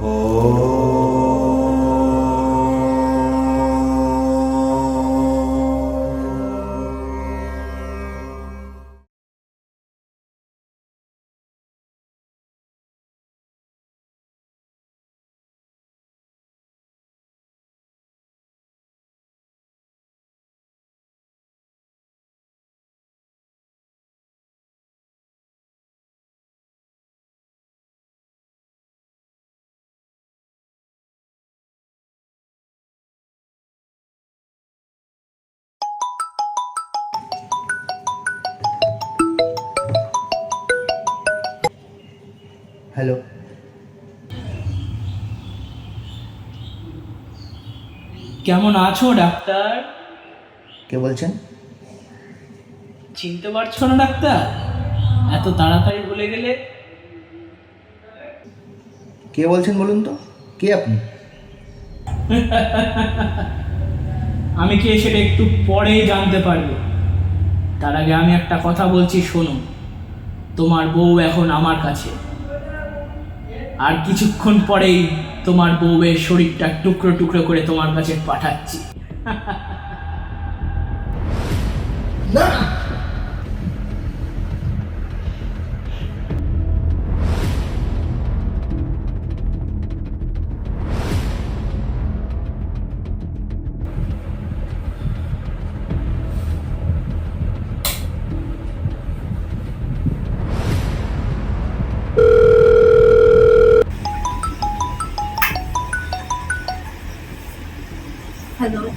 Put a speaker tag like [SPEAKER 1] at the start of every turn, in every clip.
[SPEAKER 1] 오. Hello.
[SPEAKER 2] কেমন আছো doctor?
[SPEAKER 1] কে বলছেন?
[SPEAKER 2] চিনতে পারছ না ডাক্তার? এত তাড়াতাড়ি ভুলে গেলে?
[SPEAKER 1] কে বলছেন বলুন তো? কে আপনি?
[SPEAKER 2] আমি কি সেটা একটু পরেই জানতে পারব। তার আগে আমি একটা কথা বলছি শোনো। তোমার বউ এখন আমার কাছে। আর কিছুক্ষণ পরেই তোমার বউয়ের শরীরটা টুকরো টুকরো করে তোমার কাছে পাঠাচ্ছি।
[SPEAKER 1] না!
[SPEAKER 3] হ্যালো।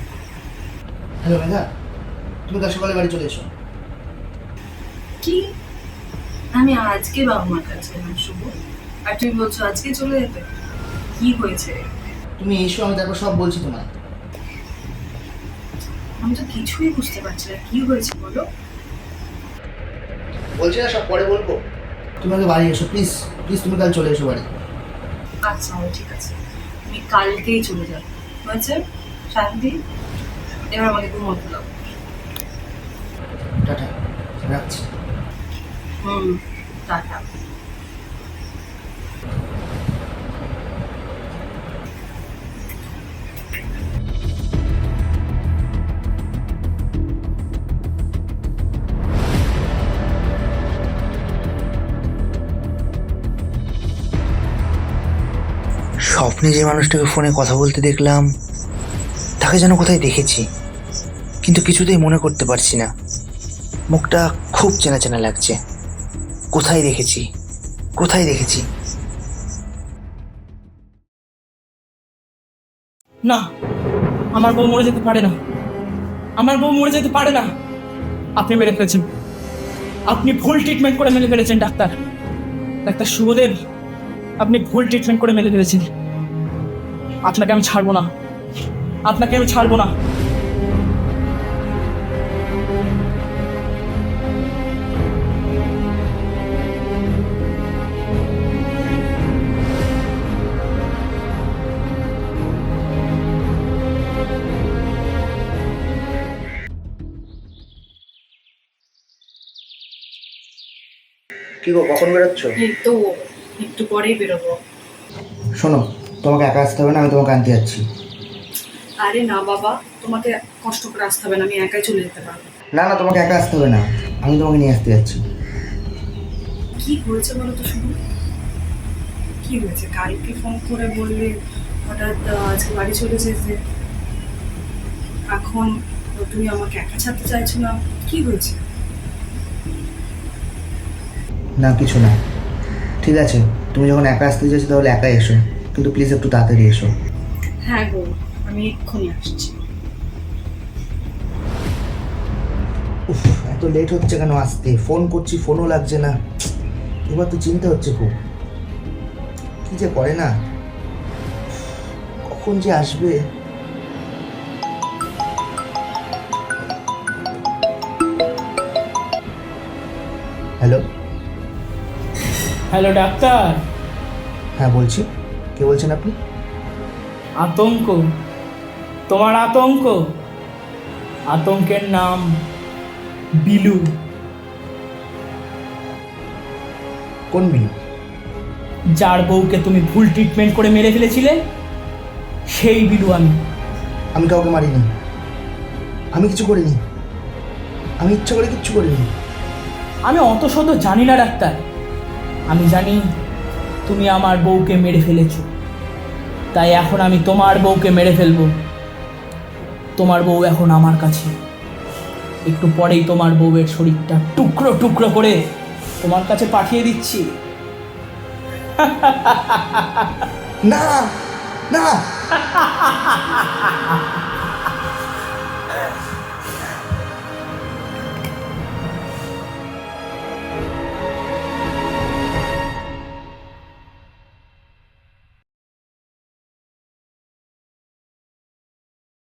[SPEAKER 1] হ্যালো মেঘা তুমি কাল সকালে বাড়ি চলে এসো?
[SPEAKER 3] কি? আমি আজকে বাবা মার কাছে এলাম শুভ। আর তুমি বলছো আজকে চলে যেতে? কি হয়েছে?
[SPEAKER 1] তুমি এসো আমি তারপর সব বলছি তোমায়।
[SPEAKER 3] আমি তো কিছুই বুঝতে পারছি না কি হয়েছে বলো?
[SPEAKER 1] বলছি না সব পরে বলব। তুমি আগে বাড়ি এসো প্লিজ প্লিজ তুমি কাল চলে এসো বাড়ি।
[SPEAKER 3] আচ্ছা ঠিক আছে। আমি কালকেই চলে যাব। হয়েছে? শান্তি এবার আমাকে ঘুমোতে দাও।
[SPEAKER 1] টাটা রাখছি।
[SPEAKER 3] হুম টাটা।
[SPEAKER 4] স্বপ্নে যে মানুষটাকে ফোনে কথা বলতে দেখলাম তাকে যেন কোথায় দেখেছি। কিন্তু কিছুতেই মনে করতে পারছি না। মুখটা খুব চেনা চেনা লাগছে। কোথায় দেখেছি? কোথায় দেখেছি?
[SPEAKER 2] না, আমার বউ মরে যেতে পারে না। আমার বউ মরে যেতে পারে না। আপনি মেরে ফেলেছেন। আপনি ভুল ট্রিটমেন্ট করে মেরে ফেলেছেন, ডাক্তার। ডাক্তার শুভদেব, আপনি ভুল ট্রিটমেন্ট করে মেরে ফেলেছেন। আপনাকে আমি ছাড়বো না। আপনাকে আমি ছাড়বো না।
[SPEAKER 1] কি গো কখন বেরোচ্ছ?
[SPEAKER 3] এই তো একটু পরেই বেরোবো।
[SPEAKER 1] শোনো তোমাকে একা আসতে হবে না আমি তোমাকে আনতে যাচ্ছি।
[SPEAKER 3] আরে না বাবা তোমাকে কষ্ট করে আসতে হবে না আমি একাই চলে যেতে পারব।
[SPEAKER 1] না না তোমাকে একা আসতে হবে না। আমি তোমাকে নিয়ে আসতে যাচ্ছি।
[SPEAKER 3] কি হয়েছে বলো তো শুধু? কি হয়েছে? কালকে ফোন করে বললে হঠাৎ আজকে বাড়ি চলে যেতে। এখন তুমি আমাকে একা ছাড়তে চাইছো না? কি হয়েছে?
[SPEAKER 1] না কিছু না। ঠিক আছে তুমি যখন একা আসতে চাইছো তাহলে একাই এসো। কিন্তু প্লিজ একটু তাড়াতাড়ি এসো।
[SPEAKER 3] হ্যাঁ গো। আমি এক্ষুনি আসছি।
[SPEAKER 1] উফ এত লেট হচ্ছে কেন আসতে? ফোন করছি ফোনও লাগছে না। এবার তো চিন্তা হচ্ছে খুব। কি যে করে না? কখন যে আসবে? হ্যালো
[SPEAKER 2] হ্যালো ডাক্তার
[SPEAKER 1] হ্যাঁ বলছি। কে বলছেন আপনি?
[SPEAKER 2] আতঙ্ক। তোমার আতঙ্ক? আতঙ্কের নাম বিলু।
[SPEAKER 1] কোন মিনিট
[SPEAKER 2] যার বউকে তুমি ভুল ট্রিটমেন্ট করে মেরে ফেলেছিলে সেই বিলু আমি।
[SPEAKER 1] আমি কাউকে মারিনি। আমি কিছু করিনি। আমি ইচ্ছা করে কিচ্ছু করিনি।
[SPEAKER 2] আমি অত শত জানি না ডাক্তার। আমি জানি তুমি আমার বউকে মেরে ফেলেছো। তাই এখন আমি তোমার বউকে মেরে ফেলব। তোমার বউ এখন আমার কাছে। একটু পরেই তোমার বউয়ের শরীরটা টুকরো টুকরো করে তোমার কাছে পাঠিয়ে দিচ্ছি।
[SPEAKER 1] না না।